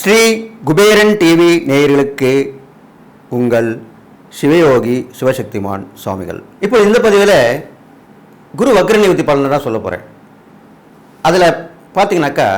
Sri Kuberan TV நேயர்களுக்கு உங்கள் சிவயோகி சிவசக்திமான் சுவாமிகள். இப்போ இந்த பதிவில் குரு வக்ர நிவர்த்தி பலனை தான் சொல்ல போகிறேன் அதில் பார்த்தீங்கன்னாக்கா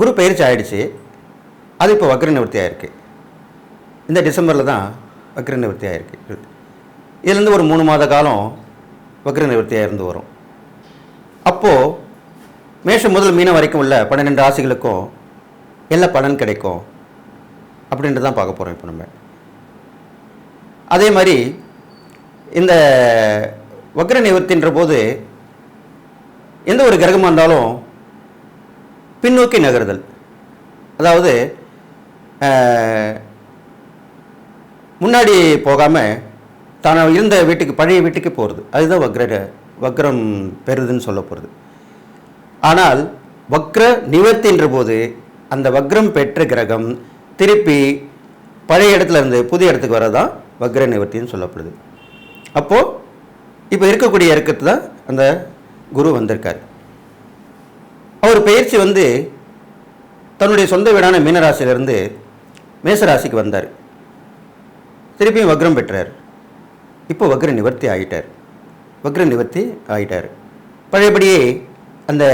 குரு பயிற்சி ஆகிடுச்சு அது இப்போ வக்ர நிவர்த்தி ஆயிருக்கு. இந்த டிசம்பரில் தான் வக்ர நிவர்த்தி ஆயிருக்கு இதுலேருந்து ஒரு மூணு மாத காலம் வக்ர நிவர்த்தியாக இருந்து வரும். அப்போது மேஷம் முதல் மீனம் வரைக்கும் உள்ள பன்னிரெண்டு ராசிகளுக்கும் என்ன பலன் கிடைக்கும்? அப்படின்ட்டு தான் பார்க்க போகிறோம் இப்போ நம்ம. அதே மாதிரி இந்த வக்ர நிவர்த்தின்ற போது எந்த ஒரு கிரகமாக இருந்தாலும் பின்னோக்கி நகருதல். அதாவது முன்னாடி போகாமல் தான் இருந்த வீட்டுக்கு பழைய வீட்டுக்கு போகிறது அதுதான் வக்ர வக்ரம் பெறுதுன்னு சொல்ல போகிறது ஆனால் வக்ர நிவர்த்தின்ற போது அந்த வக்ரம் பெற்ற கிரகம் திருப்பி பழைய இடத்துல இருந்து புதிய இடத்துக்கு வரதான் வக்ர நிவர்த்தின்னு சொல்லப்படுது. அப்போது இப்போ இருக்கக்கூடிய இருக்கிறது தான் அந்த குரு வந்திருக்கார். அவர் பயிற்சி வந்து தன்னுடைய சொந்த வீடான மீனராசியிலிருந்து மேசராசிக்கு வந்தார். திருப்பியும் வக்ரம் பெற்றார். இப்போ வக்ர நிவர்த்தி ஆகிட்டார் வக்ர நிவர்த்தி ஆகிட்டார் பழையபடியே அந்த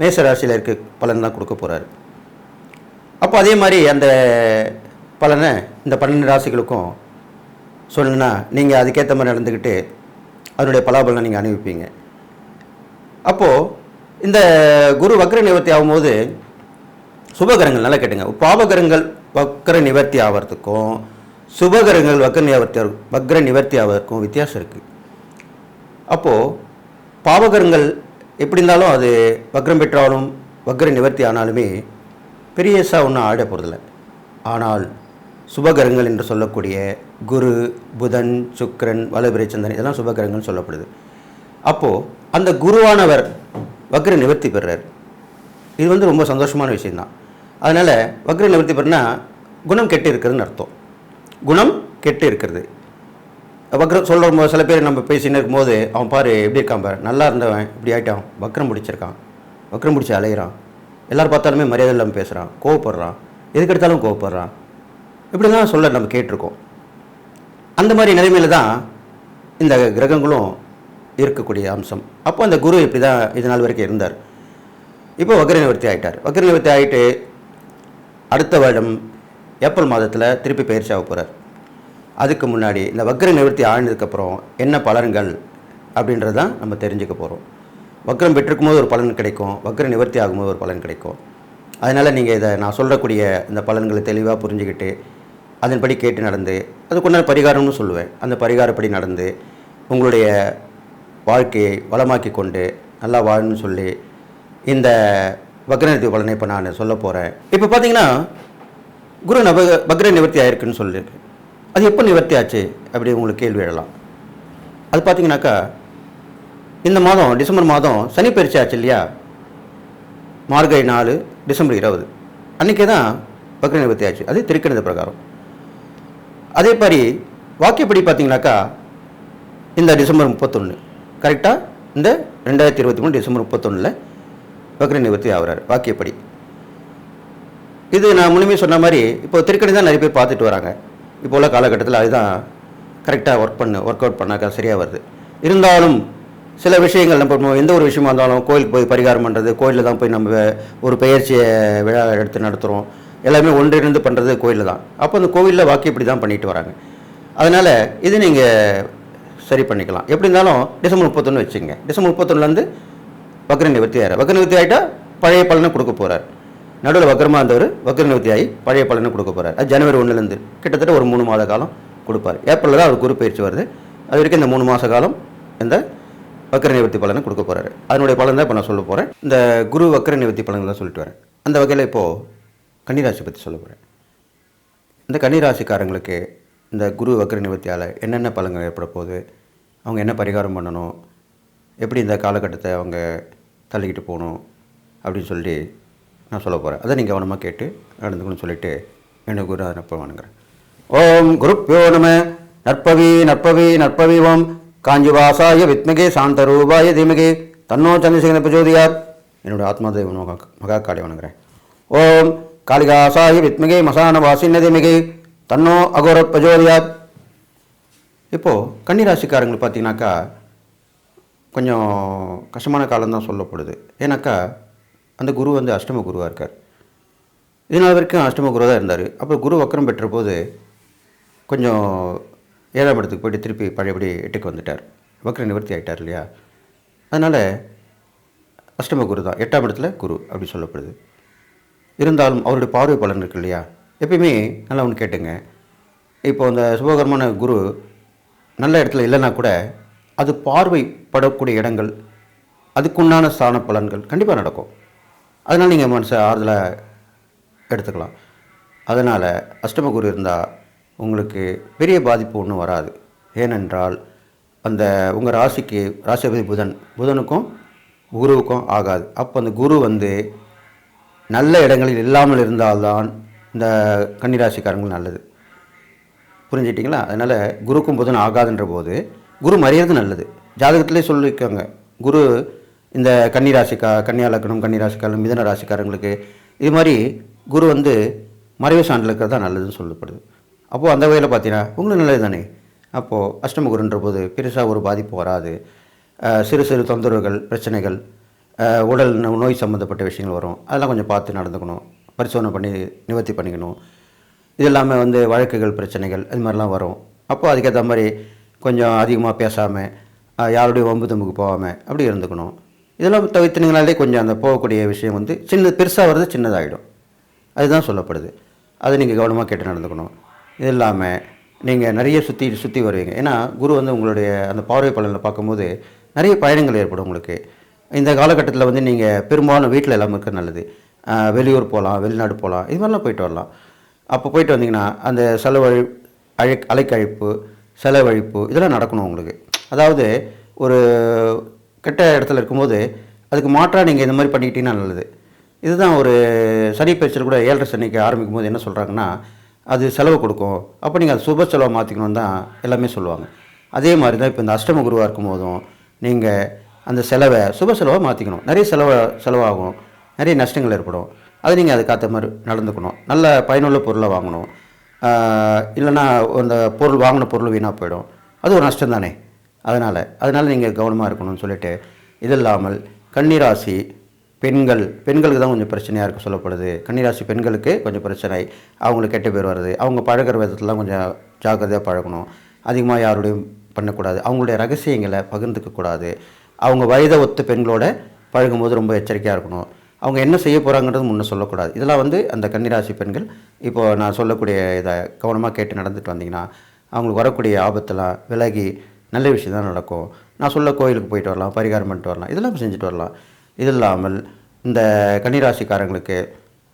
மேசராசியில் இருக்க பலன் தான் கொடுக்க போகிறாரு அப்போ அதே மாதிரி அந்த பலனை இந்த பன்னெண்டு ராசிகளுக்கும் சொல்லணுன்னா நீங்கள் அதுக்கேற்ற மாதிரி நடந்துக்கிட்டு அதனுடைய பலாபலனை நீங்கள் அனுபவிப்பீங்க. அப்போது இந்த குரு வக்ர நிவர்த்தி ஆகும்போது சுபகரங்கள் நல்லா கேட்டுங்க. பாபகரங்கள் வக்ர நிவர்த்தி ஆகிறதுக்கும் சுபகரங்கள் வக்ர நிவர்த்தி வக்ர நிவர்த்தி ஆவதற்கும் வித்தியாசம் இருக்குது அப்போது பாவகரங்கள் எப்படி இருந்தாலும் அது வக்ரம் பெற்றாலும் வக்ர நிவர்த்தி ஆனாலுமே பெரியசாக ஒன்றும் ஆட போகிறதில்ல ஆனால் சுபகரங்கள் என்று சொல்லக்கூடிய குரு புதன் சுக்கரன் வலபிரை சந்திரன் இதெல்லாம் சுபகரங்கள்னு சொல்லப்படுது. அப்போது அந்த குருவானவர் வக்ர நிவர்த்தி பெறுறார் இது வந்து ரொம்ப சந்தோஷமான விஷயந்தான் அதனால் வக்ர நிவர்த்தி பெறுனா குணம் கெட்டு இருக்கிறதுன்னு அர்த்தம். குணம் கெட்டு இருக்கிறது. வக்ரம் சொல்கிற சில பேர் நம்ம பேசின்னு இருக்கும்போது அவன் பாரு எப்படி இருக்கான் பாரு. நல்லா இருந்தவன் இப்படி ஆகிட்டான் வக்ரம் பிடிச்சிருக்கான். வக்ரம் பிடிச்சி அலையிறான். எல்லோரும் பார்த்தாலுமே மரியாதை இல்லாமல் பேசுகிறான் கோவப்படுறான். எதுக்கு எடுத்தாலும் கோவப்படுறான். இப்படி தான் சொல்ல நம்ம கேட்டிருக்கோம். அந்த மாதிரி நிலைமையில தான் இந்த கிரகங்களும் இருக்கக்கூடிய அம்சம். அப்போ அந்த குரு இப்படி தான் இது நாள் வரைக்கும் இருந்தார். இப்போ வக்ர நிவர்த்தி ஆகிட்டார் வக்ர நிவர்த்தி ஆகிட்டு அடுத்த வருடம் ஏப்ரல் மாதத்தில் திருப்பி பயிற்சி ஆக போகிறார் அதுக்கு முன்னாடி இந்த வக்ர நிவர்த்தி ஆழ்ந்ததுக்கப்புறம் என்ன பலன்கள் அப்படின்றது தான் நம்ம தெரிஞ்சுக்க போகிறோம் வக்ரம் பெற்றிருக்கும் போது ஒரு பலன் கிடைக்கும். வக்ர நிவர்த்தி ஆகும்போது ஒரு பலன் கிடைக்கும். அதனால் நீங்கள் இதை நான் சொல்லக்கூடிய இந்த பலன்களை தெளிவாக புரிஞ்சுக்கிட்டு அதன்படி கேட்டு நடந்து அதுக்குண்டான பரிகாரம்னு சொல்லுவேன். அந்த பரிகாரப்படி நடந்து உங்களுடைய வாழ்க்கையை வளமாக்கி கொண்டு நல்லா வாழணும்னு சொல்லி இந்த வக்ரநிவர்த்தி பலனை இப்போ நான் சொல்ல போகிறேன் இப்போ பார்த்தீங்கன்னா குரு நப பக்ர நிவர்த்தி ஆயிருக்குன்னு சொல்லியிருக்கு அது எப்போ நிவர்த்தி ஆச்சு? அப்படி உங்களுக்கு கேள்வி எழலாம். அது பார்த்தீங்கன்னாக்கா இந்த மாதம் டிசம்பர் மாதம் சனி பயிற்சி ஆச்சு இல்லையா? மார்கழி நாலு டிசம்பர் இருபது. அன்றைக்கே தான் பக்ர நிவர்த்தி ஆச்சு. அது திருக்கணித பிரகாரம். அதே மாதிரி வாக்கியப்படி பார்த்தீங்கன்னாக்கா இந்த டிசம்பர் முப்பத்தொன்று கரெக்டாக இந்த ரெண்டாயிரத்தி இருபத்தி மூணு டிசம்பர் முப்பத்தொன்னில் வக்ர நிவர்த்தி ஆகிறார் வாக்கியப்படி. இது நான் முழுமையாக சொன்ன மாதிரி இப்போ திருக்கணி தான் நிறைய பேர் பார்த்துட்டு வராங்க. இப்போ உள்ள காலகட்டத்தில் அதுதான் கரெக்டாக ஒர்க் பண்ணு ஒர்க் அவுட் பண்ணாக்கா சரியாக வருது. இருந்தாலும் சில விஷயங்கள் நம்ம எந்த ஒரு விஷயமா இருந்தாலும் கோயிலுக்கு போய் பரிகாரம் பண்ணுறது கோயிலில் தான் போய் நம்ம ஒரு பெயர்ச்சியை விழா எடுத்து நடத்துகிறோம் எல்லாமே ஒன்றிணைந்து பண்ணுறது கோயிலில் தான். அப்போ அந்த கோவிலில் வாக்கி இப்படி தான் பண்ணிட்டு வராங்க. அதனால் இது நீங்கள் சரி பண்ணிக்கலாம். எப்படி இருந்தாலும் டிசம்பர் முப்பத்தொன்று வச்சுங்க டிசம்பர் முப்பத்தொன்னுலேருந்து வக்ர நிவர்த்தி ஆகிறார் வக்ர நிவர்த்தி ஆகிட்டால் பழைய பலனை கொடுக்க போகிறார் நடுவில் வக்கரமாக இருந்தவர் வக்ர நிவர்த்தி ஆகி பழைய பலனை கொடுக்க போகிறார் அது ஜனவரி ஒன்றுலேருந்து கிட்டத்தட்ட ஒரு மூணு மாத காலம் கொடுப்பார். ஏப்ரலில் தான் அவர் குரு பயிற்சி வருது. அது வரைக்கும் இந்த மூணு மாத காலம் இந்த வக்கர நிவர்த்தி பலனை கொடுக்க போகிறாரு அதனுடைய பலன் தான் இப்போ நான் சொல்ல போகிறேன் இந்த குரு வக்கர நிவர்த்தி பலன்கள் தான் சொல்லிட்டு வரேன். அந்த வகையில் இப்போது கன்னிராசி பற்றி சொல்ல போகிறேன் இந்த கன்னிராசிக்காரங்களுக்கு இந்த குரு வக்ர நிவர்த்தியால் என்னென்ன பலன்கள் ஏற்பட போகுது? அவங்க என்ன பரிகாரம் பண்ணணும்? எப்படி இந்த காலகட்டத்தை அவங்க தள்ளிக்கிட்டு போகணும்? அப்படின்னு சொல்லி நான் சொல்ல போகிறேன் அதை நீங்கள் கவனமாக கேட்டு நடந்துக்கணும்னு சொல்லிட்டு எனக்கு குரு நற்ப வணங்குறேன் ஓம் குருப்பியோ நம. நற்பவி நற்பவி நற்பவி ஓம். காஞ்சிவாசாய வித்மகே சாந்த ரூபாய தீமகே. தன்னோ சந்திரசேகர பிரஜோதியார் என்னுடைய ஆத்மாதேவ மகா மகா காளி வணங்குறேன் ஓம் காளிகாசாய வித்மகே மசான வாசின்ன தீமகே. தன்னோ அகோர பிரஜோதியார் இப்போது கன்னிராசிக்காரங்களுக்கு பார்த்தீங்கன்னாக்கா கொஞ்சம் கஷ்டமான காலம்தான் சொல்லப்படுது. ஏன்னாக்கா அந்த குரு வந்து அஷ்டம குருவாக இருக்கார். இதனால் வரைக்கும் அஷ்டம குரு தான் இருந்தார். அப்புறம் குரு வக்கரம் பெற்ற போது கொஞ்சம் ஏழாம் இடத்துக்கு போயிட்டு திருப்பி பழையபடி எட்டுக்கு வந்துட்டார். வக்கர நிவர்த்தி ஆகிட்டார் இல்லையா? அதனால் அஷ்டம குரு தான். எட்டாம் இடத்துல குரு அப்படி சொல்லப்படுது. இருந்தாலும் அவருடைய பார்வை பலன் இருக்கு இல்லையா? எப்பயுமே நல்லா ஒன்று கேட்டுங்க. இப்போ அந்த சுபகரமான குரு நல்ல இடத்துல இல்லைன்னா கூட அது பார்வை படக்கூடிய இடங்கள் அதுக்குண்டான ஸ்தான பலன்கள் கண்டிப்பாக நடக்கும். அதனால் நீங்கள் மனசை ஆறுதலாக எடுத்துக்கலாம். அதனால் அஷ்டம குரு இருந்தால் உங்களுக்கு பெரிய பாதிப்பு ஒன்றும் வராது. ஏனென்றால் அந்த உங்கள் ராசிக்கு ராசிபதி புதன் புதனுக்கும் குருவுக்கும் ஆகாது. அப்போ அந்த குரு வந்து நல்ல இடங்களில் இல்லாமல் இருந்தால்தான் இந்த கன்னிராசிக்காரங்களுக்கு நல்லது. புரிஞ்சிட்டிங்களா? அதனால் குருக்கும் புதன் ஆகாதுன்ற போது குரு மறையிறது நல்லது. ஜாதகத்திலே சொல்லியிருக்காங்க குரு இந்த கன்னிராசிக்கா கன்னியா லக்னம் கன்னிராசிக்காரங்க மிதன ராசிக்காரங்களுக்கு இது மாதிரி குரு வந்து மறைவு சான்றில் இருக்கிறது தான் நல்லதுன்னு சொல்லப்படுது. அப்போது அந்த வகையில் பார்த்தீங்கன்னா உங்களுக்கு நல்லது தானே அப்போது அஷ்டம குருன்ற போது பெருசாக ஒரு பாதிப்பு வராது. சிறு சிறு தொந்தரவுகள் பிரச்சனைகள் உடல் நோய் சம்மந்தப்பட்ட விஷயங்கள் வரும். அதெல்லாம் கொஞ்சம் பார்த்து நடந்துக்கணும். பரிசோதனை பண்ணி நிவர்த்தி பண்ணிக்கணும். இது இல்லாமல் வந்து வழக்குகள் பிரச்சனைகள் இது மாதிரிலாம் வரும். அப்போது அதுக்கேற்ற மாதிரி கொஞ்சம் அதிகமாக பேசாமல் யாருடைய வம்பு தம்புக்கு போகாமல் அப்படி இருந்துக்கணும். இதெல்லாம் தவிர்த்துனீங்கனாலே கொஞ்சம் அந்த போகக்கூடிய விஷயம் வந்து சின்ன பெருசாக வர்றது சின்னதாகிடும் அதுதான் சொல்லப்படுது. அதை நீங்கள் கவனமாக கேட்டு நடந்துக்கணும். இது இல்லாமல் நீங்கள் நிறைய சுற்றி சுற்றி வருவீங்க. ஏன்னா குரு வந்து உங்களுடைய அந்த பார்வை பலனில் பார்க்கும்போது நிறைய பயணங்கள் ஏற்படும் உங்களுக்கு. இந்த காலகட்டத்தில் வந்து நீங்கள் பெரும்பாலும் வீட்டில் எல்லாமே இருக்க நல்லது. வெளியூர் போகலாம் வெளிநாடு போகலாம் இது மாதிரிலாம் போயிட்டு வரலாம். அப்போ போயிட்டு வந்தீங்கன்னா அந்த செலவழி அழை அலைக்கழிப்பு செலவழிப்பு இதெல்லாம் நடக்கணும் உங்களுக்கு. அதாவது ஒரு கெட்ட இடத்துல இருக்கும்போது அதுக்கு மாற்றாக நீங்கள் இந்த மாதிரி பண்ணிக்கிட்டீங்கன்னா நல்லது. இதுதான் ஒரு சனி பயிற்சியில் கூட ஏழரை சனிக்கு ஆரம்பிக்கும் போது என்ன சொல்கிறாங்கன்னா அது செலவு கொடுக்கும். அப்போ நீங்கள் அது சுப செலவை மாற்றிக்கணும்னு தான் எல்லாமே சொல்லுவாங்க. அதே மாதிரி தான் இப்போ இந்த அஷ்டம குருவாக இருக்கும் போதும் நீங்கள் அந்த செலவை சுப செலவாக மாற்றிக்கணும் நிறைய செலவை செலவாகும். நிறைய நஷ்டங்கள் ஏற்படும். அது நீங்கள் அதுக்கேற்ற மாதிரி நடந்துக்கணும். நல்ல பயனுள்ள பொருளை வாங்கணும். இல்லைன்னா அந்த பொருள் வாங்கின பொருள் வீணாக போயிடும். அது ஒரு நஷ்டம் தானே அதனால் அதனால் நீங்கள் கவனமாக இருக்கணும்னு சொல்லிட்டு இது இல்லாமல் கன்னிராசி பெண்கள் பெண்களுக்கு தான் கொஞ்சம் பிரச்சனையாக இருக்க சொல்லப்படுது. கன்னிராசி பெண்களுக்கு கொஞ்சம் பிரச்சனை. அவங்களுக்கு கெட்ட பேர் வருது. அவங்க பழகுற விதத்துலாம் கொஞ்சம் ஜாக்கிரதையாக பழகணும். அதிகமாக யாரோடையும் பண்ணக்கூடாது. அவங்களுடைய ரகசியங்களை பகிர்ந்துக்கக்கூடாது அவங்க வயதை ஒத்த பெண்களோட பழகும்போது ரொம்ப எச்சரிக்கையாக இருக்கணும். அவங்க என்ன செய்ய போகிறாங்கன்றது முன்னே சொல்லக்கூடாது. இதெல்லாம் வந்து அந்த கன்னிராசி பெண்கள் இப்போது நான் சொல்லக்கூடிய இதை கவனமாக கேட்டு நடந்துட்டு வந்தீங்கன்னா அவங்களுக்கு வரக்கூடிய ஆபத்தெல்லாம் விலகி நல்ல விஷயம் தான் நடக்கும். நான் சொல்ல கோயிலுக்கு போயிட்டு வரலாம் பரிகாரம் பண்ணிட்டு வரலாம் இதெல்லாம் செஞ்சுட்டு வரலாம். இது இல்லாமல் இந்த கன்னிராசிக்காரங்களுக்கு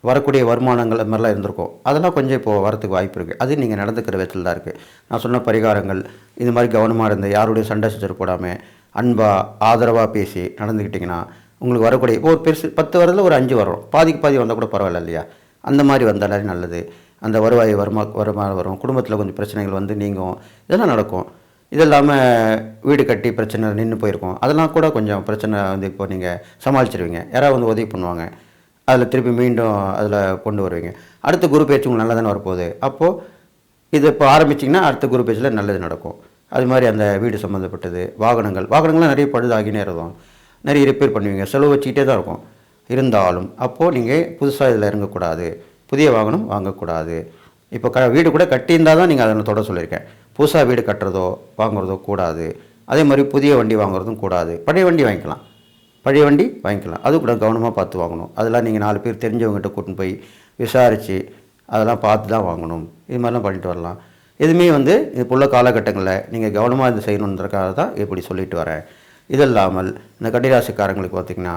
வரக்கூடிய வருமானங்கள் அது மாதிரிலாம் இருந்திருக்கும். அதெல்லாம் கொஞ்சம் இப்போது வரத்துக்கு வாய்ப்பு இருக்குது அது நீங்கள் நடந்துக்கிற விதத்தில் தான் இருக்குது நான் சொன்ன பரிகாரங்கள் இது மாதிரி கவனமாக இருந்து யாருடைய சண்டை சச்சரவு போடாமல் அன்பாக ஆதரவாக பேசி நடந்துக்கிட்டிங்கன்னா உங்களுக்கு வரக்கூடிய இப்போ ஒரு பெருசு பத்து வரதில் ஒரு அஞ்சு வரும். பாதிக்கு பாதி வந்தால் கூட பரவாயில்ல இல்லையா? அந்த மாதிரி வந்தாலே நல்லது. அந்த வருவாய் வருமா வருமானம் வரும். குடும்பத்தில் கொஞ்சம் பிரச்சனைகள் வந்து நீங்கும். இதெல்லாம் நடக்கும். இது இல்லாமல் வீடு கட்டி பிரச்சனை நின்று போயிருக்கோம். அதெல்லாம் கூட கொஞ்சம் பிரச்சனை வந்து இப்போ நீங்கள் சமாளிச்சிருவீங்க. யாராவது வந்து உதவி பண்ணுவாங்க. அதில் திருப்பி மீண்டும் அதில் கொண்டு வருவீங்க. அடுத்த குரு பேச்சு உங்களுக்கு நல்லா தானே வரப்போகுது. அப்போது இது இப்போ ஆரம்பிச்சிங்கன்னா அடுத்த குரு பேச்சில் நல்லது நடக்கும். அது மாதிரி அந்த வீடு சம்மந்தப்பட்டது வாகனங்கள். வாகனங்கள்லாம் நிறைய பழுதாகினே இருக்கும். நிறைய ரிப்பேர் பண்ணுவீங்க. செலவு வச்சுக்கிட்டே தான் இருக்கும். இருந்தாலும் அப்போது நீங்கள் புதுசாக இதில் இறங்கக்கூடாது. புதிய வாகனம் வாங்கக்கூடாது. இப்போ க வீடு கூட கட்டியிருந்தால் தான் நீங்கள் அதை தொட சொல்லியிருக்கேன். புதுசாக வீடு கட்டுறதோ வாங்குறதோ கூடாது. அதே மாதிரி புதிய வண்டி வாங்குறதும் கூடாது. பழைய வண்டி வாங்கிக்கலாம். பழைய வண்டி வாங்கிக்கலாம். அது கூட கவனமாக பார்த்து வாங்கணும். அதெல்லாம் நீங்கள் நாலு பேர் தெரிஞ்சவங்ககிட்ட கூட்டின்னு போய் விசாரித்து அதெல்லாம் பார்த்து தான் வாங்கணும். இது மாதிரிலாம் பண்ணிட்டு வரலாம். எதுவுமே வந்து இப்போ உள்ள காலகட்டங்களில் நீங்கள் கவனமாக இது செய்யணுன்றதுக்காக தான் இப்படி சொல்லிட்டு வரேன் இது இல்லாமல் இந்த கடிராசிக்காரங்களுக்கு பார்த்திங்கன்னா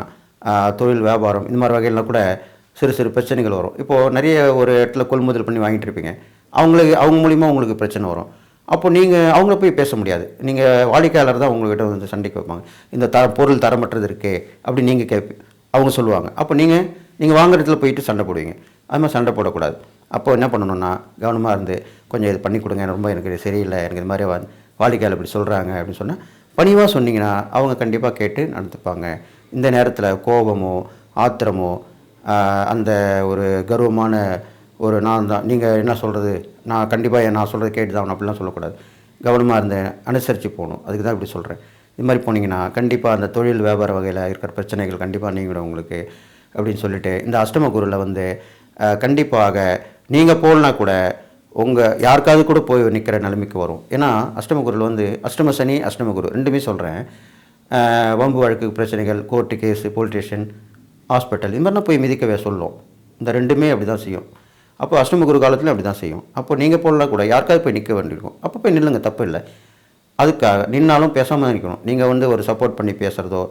தொழில் வியாபாரம் இந்த மாதிரி வகையிலாம் கூட சிறு சிறு பிரச்சனைகள் வரும். இப்போது நிறைய ஒரு இடத்துல கொள்முதல் பண்ணி வாங்கிட்டு இருப்பீங்க. அவங்களுக்கு அவங்க மூலிமா உங்களுக்கு பிரச்சனை வரும். அப்போ நீங்கள் அவங்கள போய் பேச முடியாது. நீங்கள் வாடிக்கையாளர் தான் உங்கள்கிட்ட வந்து சண்டைக்கு வைப்பாங்க. இந்த த பொருள் தரமற்றது இருக்கே அப்படி நீங்கள் கேட்பி அவங்க சொல்லுவாங்க. அப்போ நீங்கள் நீங்கள் வாங்குற இடத்துல போயிட்டு சண்டை போடுவீங்க. அது மாதிரி சண்டை போடக்கூடாது. அப்போ என்ன பண்ணணும்னா கவனமாக இருந்து கொஞ்சம் இது பண்ணி கொடுங்க ரொம்ப எனக்கு இது சரியில்லை எனக்கு இது மாதிரி வாடிக்கையாளர் இப்படி சொல்கிறாங்க அப்படின்னு சொன்னால் பணிவாக சொன்னீங்கன்னா அவங்க கண்டிப்பாக கேட்டு நடந்துப்பாங்க. இந்த நேரத்தில் கோபமோ ஆத்திரமோ அந்த ஒரு கர்வமான ஒரு நான் தான் நீங்கள் என்ன சொல்கிறது நான் கண்டிப்பாக நான் சொல்கிறது கேட்டு தான் ஆகணும் அப்படிலாம் சொல்லக்கூடாது. கவனமாக இருந்தேன். அனுசரித்து போகணும். அதுக்கு தான் இப்படி சொல்கிறேன் இது மாதிரி போனீங்கன்னா கண்டிப்பாக அந்த தொழில் வியாபார வகையில் இருக்கிற பிரச்சனைகள் கண்டிப்பாக நீங்கள் உங்களுக்கு அப்படின்னு சொல்லிட்டு இந்த அஷ்டம குருவில் வந்து கண்டிப்பாக நீங்கள் போகலனா கூட உங்கள் யாருக்காவது கூட போய் நிற்கிற நிலைமைக்கு வரும். ஏன்னா அஷ்டம குருவில் வந்து அஷ்டம சனி அஷ்டம குரு ரெண்டுமே சொல்கிறேன் வம்பு வழக்கு பிரச்சனைகள் court case police station hospital இது மாதிரிலாம் போய் மிதிக்கவே சொல்லும். இந்த ரெண்டுமே அப்படி தான் செய்யும். அப்போ அஷ்டம குரு காலத்தில் அப்படி தான் செய்யும். அப்போ நீங்கள் போடலாம் கூட யாருக்காவது போய் நிற்க வேண்டியிருக்கும். அப்போ போய் நில்லுங்க தப்பு இல்லை. அதுக்காக நின்னாலும் பேசாமல் நிற்கணும் நீங்கள் வந்து ஒரு சப்போர்ட் பண்ணி பேசுகிறதோ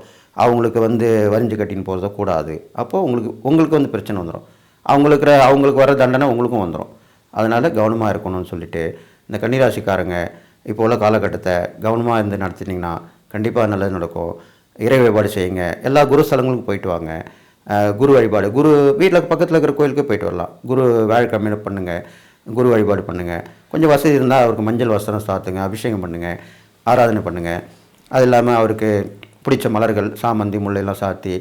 அவங்களுக்கு வந்து வரிஞ்சு கட்டின்னு போகிறதோ கூடாது. அப்போது உங்களுக்கு உங்களுக்கு வந்து பிரச்சனை வந்துடும் அவங்களுக்கு அவங்களுக்கு வர தண்டனை உங்களுக்கும் வந்துடும் அதனால் கவனமாக இருக்கணும்னு சொல்லிட்டு இந்த கன்னிராசிக்காரங்க இப்போ உள்ள காலகட்டத்தை கவனமாக இருந்து நடத்தினீங்கன்னா கண்டிப்பாக நல்லது நடக்கும். இறை வழிபாடு செய்யுங்க. எல்லா குருஸ்தலங்களுக்கும் போயிட்டு வாங்க. குரு வழிபாடு. குரு வீட்டில் பக்கத்தில் இருக்கிற கோயிலுக்கு போயிட்டு வரலாம். குரு வியாழக்கிழமையில பண்ணுங்கள் குரு வழிபாடு பண்ணுங்கள் கொஞ்சம் வசதி இருந்தால் அவருக்கு மஞ்சள் வஸ்திரம் சாத்துங்க அபிஷேகம் பண்ணுங்கள் ஆராதனை பண்ணுங்கள் அது இல்லாமல் அவருக்கு பிடிச்ச மலர்கள் சாமந்தி முல்லையெல்லாம் சாத்தி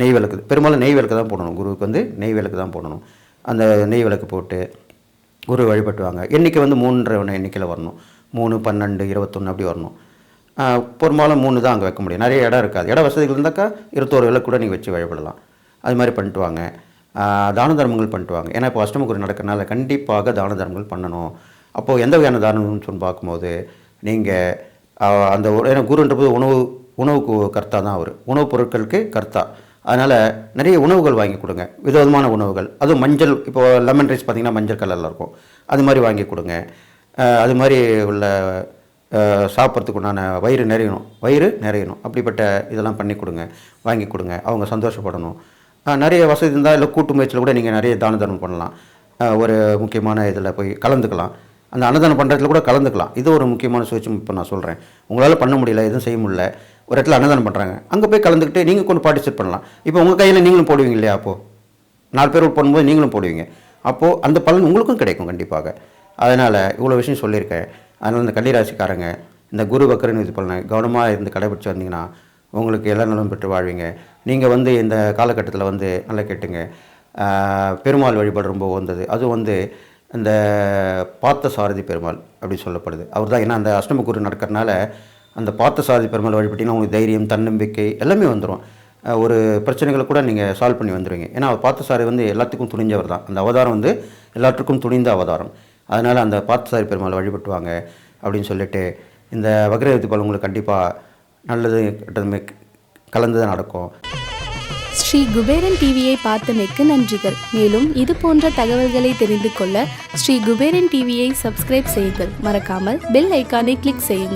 நெய் விளக்கு பெரும்பாலும் நெய் விளக்கு தான் போடணும். குருவுக்கு வந்து நெய் விளக்கு தான் போடணும். அந்த நெய் விளக்கு போட்டு குரு வழிபட்டுவாங்க எண்ணிக்கை வந்து மூன்றரை எண்ணிக்கையில் வரணும். மூணு பன்னெண்டு இருபத்தொன்று அப்படி வரணும். பெரும்பாலும் மூணு தான் அங்கே வைக்க முடியும். நிறைய இடம் இருக்காது. இட வசதிகள் இருந்தாக்கா இருபத்தோரு விளக்கு கூட நீங்கள் வச்சு வழிபடலாம். அது மாதிரி பண்ணிட்டு வாங்க தான தர்மங்கள் பண்ணிட்டுவாங்க. ஏன்னா இப்போ அஷ்டமகுரு நடக்கிறனால கண்டிப்பாக தான தர்மங்கள் பண்ணணும். அப்போது எந்த வகையான தானம்னு சொல்லி பார்க்கும்போது நீங்கள் அந்த ஏன்னா குருன்றபோது உணவு உணவுக்கு கர்த்தா தான் அவர். உணவுப் பொருட்களுக்கு கர்த்தா. அதனால் நிறைய உணவுகள் வாங்கி கொடுங்க. விதவிதமான உணவுகள். அதுவும் மஞ்சள் இப்போ லெமன் ரைஸ் பார்த்தீங்கன்னா மஞ்சள் கலரில் இருக்கும். அது மாதிரி வாங்கி கொடுங்க. அது மாதிரி உள்ள சாப்பிட்றதுக்கு உண்டான வயிறு நிறையணும். வயிறு நிறையணும். அப்படிப்பட்ட இதெல்லாம் பண்ணி கொடுங்க. வாங்கி கொடுங்க. அவங்க சந்தோஷப்படணும். நிறைய வசதி இருந்தால் இல்லை கூட்டு முயற்சியில் கூட நீங்கள் நிறைய தான தர்மம் பண்ணலாம். ஒரு முக்கியமான இதில் போய் கலந்துக்கலாம். அந்த அன்னதானம் பண்ணுறதுல கூட கலந்துக்கலாம். இது ஒரு முக்கியமான சூழ்ச்சி இப்போ நான் சொல்கிறேன் உங்களால் பண்ண முடியல எதுவும் செய்ய முடியல. ஒரு இடத்துல அன்னதானம் பண்ணுறாங்க அங்கே போய் கலந்துக்கிட்டு நீங்கள் கொண்டு பார்ட்டிசிபேட் பண்ணலாம். இப்போ உங்கள் கையில் நீங்களும் போடுவீங்க இல்லையா அப்போது நாலு பேர் போடும்போது நீங்களும் போடுவீங்க. அப்போது அந்த பலன் உங்களுக்கும் கிடைக்கும் கண்டிப்பாக. அதனால் இவ்வளோ விஷயம் சொல்லியிருக்கேன். அதனால் இந்த கன்னிராசிக்காரங்க இந்த குரு பக்கரன் இது பண்ண கவனமாக இருந்து கடைபிடிச்சு வந்தீங்கன்னா உங்களுக்கு எல்லா நலம் பெற்று வாழ்வீங்க. நீங்கள் வந்து இந்த காலகட்டத்தில் வந்து நல்லா கேட்டுங்க. பெருமாள் வழிபாடு ரொம்ப வந்தது அது வந்து இந்த பார்த்த சாரதி பெருமாள் அப்படி சொல்லப்படுது. அவர் தான் ஏன்னா அந்த அஷ்டம குரு நடக்கிறனால அந்த பார்த்த சாரதி பெருமாள் வழிபட்டிங்கன்னா உங்களுக்கு தைரியம் தன்னம்பிக்கை எல்லாமே வந்துடும் ஒரு பிரச்சனைகளை கூட நீங்கள் சால்வ் பண்ணி வந்துடுவீங்க ஏன்னா அவர் பார்த்தசாரி வந்து எல்லாத்துக்கும் துணிஞ்சவர் தான். அந்த அவதாரம் வந்து எல்லாத்துக்கும் துணிந்த அவதாரம். அதனால் அந்த பார்த்த சாரி பெருமாள் வழிபட்டுவாங்க அப்படின்னு சொல்லிட்டு இந்த வக்ரகத்தி உங்களுக்கு கண்டிப்பாக நல்லது கெட்டதுமே கலந்து தான் நடக்கும். ஸ்ரீ குபேரன் டிவியை பார்த்தமைக்கு நன்றிகள். மேலும் இது போன்ற தகவல்களை தெரிந்து கொள்ள ஸ்ரீ குபேரன் டிவியை சப்ஸ்கிரைப் செய்யுங்கள். மறக்காமல் பெல் ஐக்கானை கிளிக் செய்யுங்கள்.